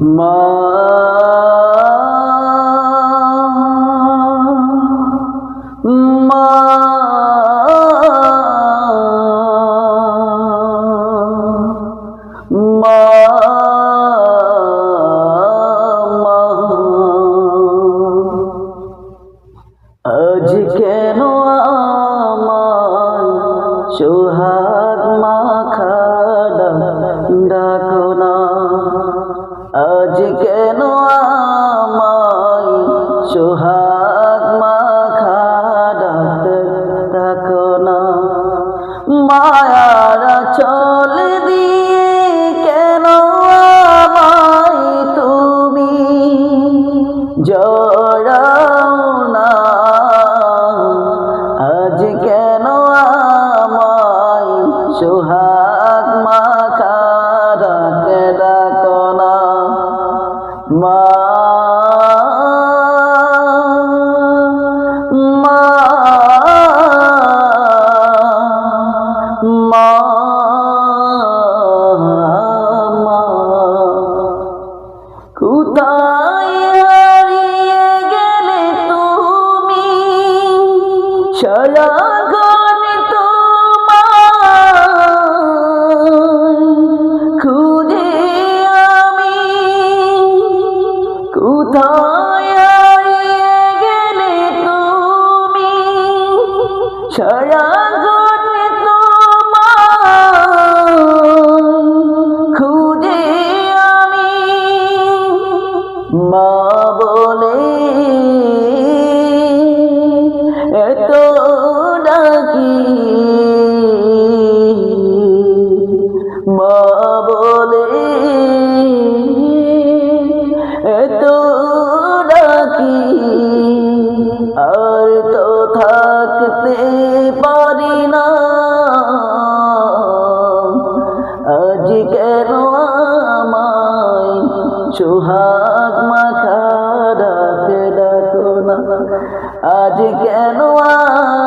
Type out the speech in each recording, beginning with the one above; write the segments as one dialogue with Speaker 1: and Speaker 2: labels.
Speaker 1: মা মা মা আজ কেন আমার সোহাগ মাখাডা আমায় সোহাগ মাখাডা ডাকো না মায়ারা চল দিয়ে কেন আমায় তুমি জড়াও না আজ কেন আমায় সোহাগ কোথায় হারিয়ে গেলে তুমি? সারা কোথায় হারিয়ে গেলে তুমি? সারা এত ডাকি মা বলে, এত ডাকি আর তো থাকতে পারি না। আজ কেন আমায় সোহাগ কেন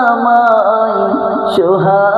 Speaker 1: আমায় সোহাগ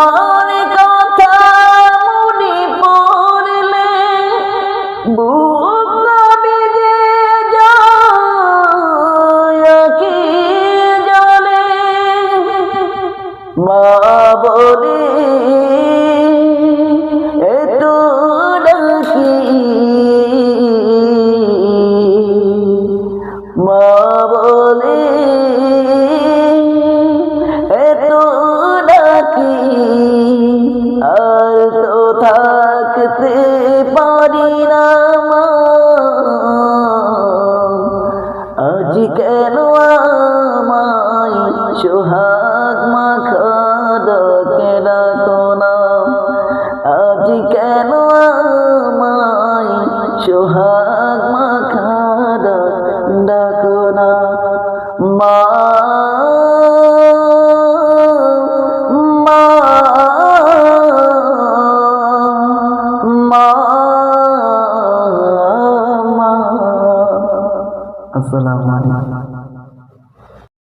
Speaker 1: তোমার কথা মনে পড়লে বুক বেজে যায় কি জলে। মা বলে এত ডাকি। মা বলে তো থাকতে পারি না আজ কেন আমায় সোহাগ মাখা ডাকে ডাকো না? আজ কেন আমায় সোহাগ মাখা ডাকো না? মা মা Celana.